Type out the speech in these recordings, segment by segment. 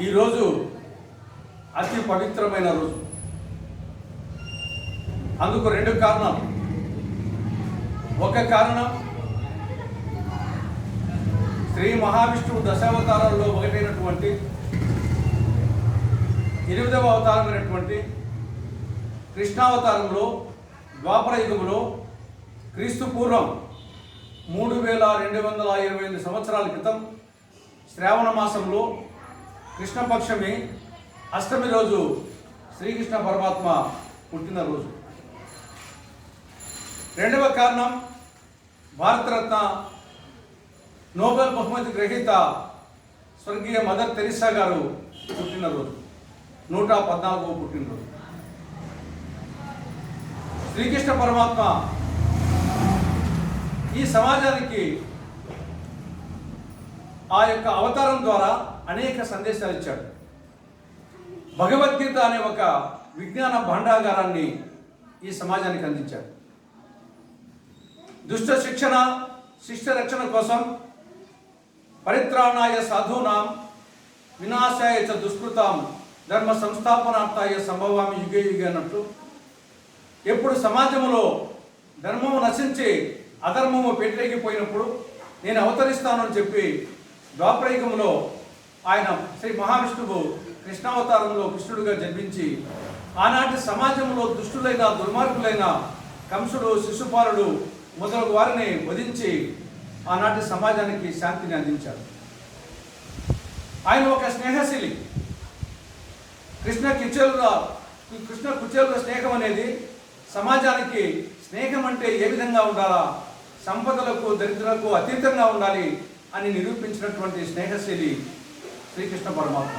ఈరోజు అతి పవిత్రమైన రోజు. అందుకు రెండు కారణం ఒక కారణం శ్రీ మహావిష్ణువు దశావతారాల్లో ఒకటైనటువంటి ఎనిమిదవ అవతారమైనటువంటి కృష్ణావతారంలో ద్వాపర యుగంలో క్రీస్తు పూర్వం మూడు వేల రెండు వందల ఇరవై ఐదు సంవత్సరాల క్రితం శ్రావణ మాసంలో కృష్ణపక్షమి అష్టమి రోజు శ్రీకృష్ణ పరమాత్మ పుట్టినరోజు. రెండవ కారణం భారతరత్న నోబెల్ బహుమతి గ్రహీత స్వర్గీయ మదర్ తెరిసా గారు పుట్టినరోజు. నూట పద్నాలుగో పుట్టినరోజు. శ్రీకృష్ణ పరమాత్మ ఈ సమాజానికి ఆ యొక్క అవతారం ద్వారా అనేక సందేశాలు ఇచ్చాడు. భగవద్గీత అనే ఒక విజ్ఞాన భాండాగారాన్ని ఈ సమాజానికి అందించాడు. దుష్ట శిక్షణ శిష్ట రక్షణ కోసం పరిత్రాణాయ సాధూనాం వినాశాయ చ దుష్కృతాం ధర్మ సంస్థాపనార్థాయ సంభవామి యుగే యుగే అన్నట్టు ఎప్పుడు సమాజంలో ధర్మము నశించి అధర్మము పెట్టేగిపోయినప్పుడు నేను అవతరిస్తానని చెప్పి ద్వాపరయుగంలో ఆయన శ్రీ మహావిష్ణువు కృష్ణావతారంలో కృష్ణుడిగా జన్మించి ఆనాటి సమాజంలో దుష్టులైన దుర్మార్గులైన కంసుడు శిశుపాలుడు మొదలగు వారిని వధించి ఆనాటి సమాజానికి శాంతిని అందించాడు. ఆయన ఒక స్నేహశీలి. కృష్ణ కిచేలుల కృష్ణ కుచేలుల స్నేహం అనేది సమాజానికి స్నేహం అంటే ఏ విధంగా ఉండాలా సంపదలకు దరిద్రులకు అతీతంగా ఉండాలి అని నిరూపించినటువంటి స్నేహశీలి శ్రీకృష్ణ పరమాత్మ.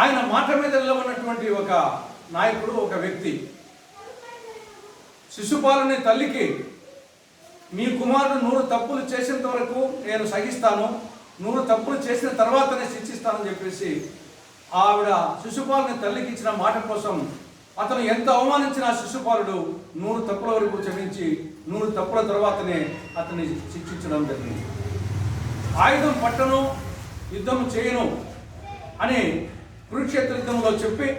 ఆయన మాట మీద ఉన్నటువంటి ఒక నాయకుడు ఒక వ్యక్తి. శిశుపాలుని తల్లికి మీ కుమారుడు నూరు తప్పులు చేసేంత వరకు నేను సహిస్తాను. నూరు తప్పులు చేసిన తర్వాతనే శిక్షిస్తానని చెప్పేసి ఆవిడ శిశుపాలుని తల్లికి ఇచ్చిన మాట కోసం అతను ఎంత అవమానించిన శిశుపాలుడు నూరు తప్పుల వరకు క్షమించి నూరు తప్పుల తర్వాతనే అతన్ని శిక్షించడం జరిగింది. ఆయుధం పట్టను యుద్ధం చేయను అని కురుక్షేత్ర యుద్ధంలో చెప్పి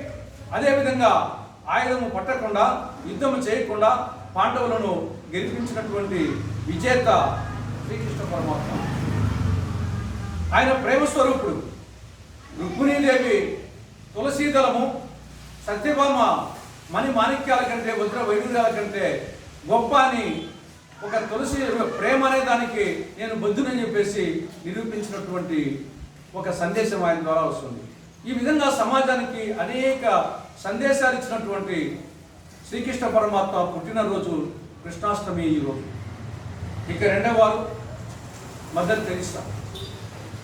అదేవిధంగా ఆయుధము పట్టకుండా యుద్ధం చేయకుండా పాండవులను గెలిపించినటువంటి విజేత శ్రీకృష్ణ పరమాత్మ. ఆయన ప్రేమ స్వరూపుడు. రుక్మిణీదేవి తులసీదళము సత్యభామ మణి మాణిక్యాల కంటే వజ్ర వైడూర్యాల కంటే గొప్ప అని ఒక తులసి ప్రేమ అనే దానికి నేను బుద్ధునని చెప్పేసి నిరూపించినటువంటి ఒక సందేశం ఆయన ద్వారా వస్తుంది. ఈ విధంగా సమాజానికి అనేక సందేశాలు ఇచ్చినటువంటి శ్రీకృష్ణ పరమాత్మ పుట్టినరోజు కృష్ణాష్టమి ఈ రోజు. ఇక రెండవ వారు మదర్ తెరిసా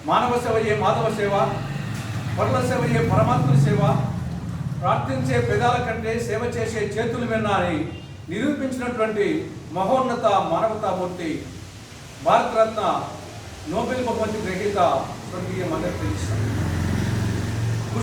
మానవ సేవయే మాధవ సేవ పరుల సేవయే పరమాత్మ సేవ ప్రార్థించే పెదాల కంటే సేవ చేసే చేతులు విన్నా అని నిరూపించినటువంటి మహోన్నత మానవతామూర్తి భారతరత్న నోబెల్ బహుమతి గ్రహీత స్వర్గీయ మదర్ తెరిసా